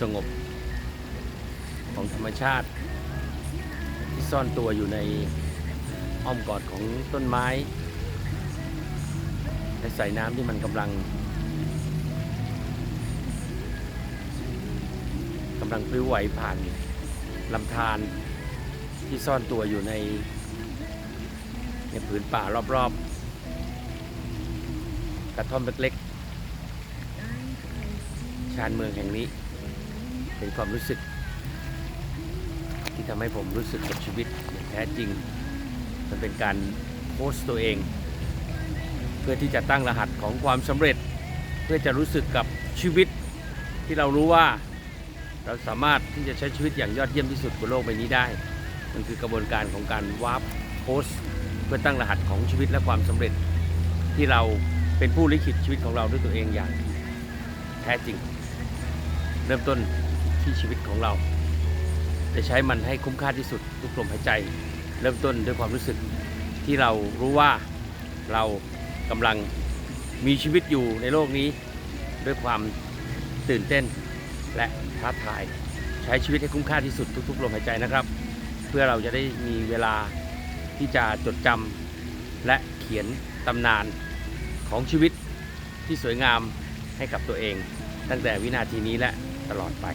สงบของธรรมชาติ ที่ซ่อนตัวอยู่ในอ้อมกอดของต้นไม้และสายน้ำที่มันกำลังกำลังปลิวไหวผ่านลำธารที่ซ่อนตัวอยู่ในในผืนป่ารอบๆ กระท่อมเล็กๆ ชานเมืองแห่งนี้ เป็นความรู้สึก ที่ทำให้ผมรู้สึกกับชีวิตอย่างแท้จริง มันเป็นการโพสต์ตัวเอง เพื่อที่จะตั้งรหัสของความสำเร็จ เพื่อจะรู้สึกกับชีวิตที่เรารู้ว่าเราสามารถที่จะใช้ชีวิตอย่างยอดเยี่ยมที่สุดบนโลกใบนี้ได้ มันคือกระบวนการของการวาร์ปโพสต์เพื่อตั้งรหัสของชีวิตและความสำเร็จ ที่เราเป็นผู้ลิขิตชีวิตของเราด้วยตัวเองอย่างแท้จริง เริ่มต้น ที่ชีวิตของเราจะใช้มันให้คุ้มค่าที่สุดทุกลมหายใจ เริ่มต้นด้วยความรู้สึกที่เรารู้ว่าเรากำลังมีชีวิตอยู่ในโลกนี้ ด้วยความตื่นเต้นและท้าทาย ใช้ชีวิตให้คุ้มค่าที่สุดทุกๆลมหายใจนะครับ เพื่อเราจะได้มีเวลาที่จะจดจำและเขียนตำนานของชีวิตที่สวยงามให้กับตัวเอง ตั้งแต่วินาทีนี้และตลอดไป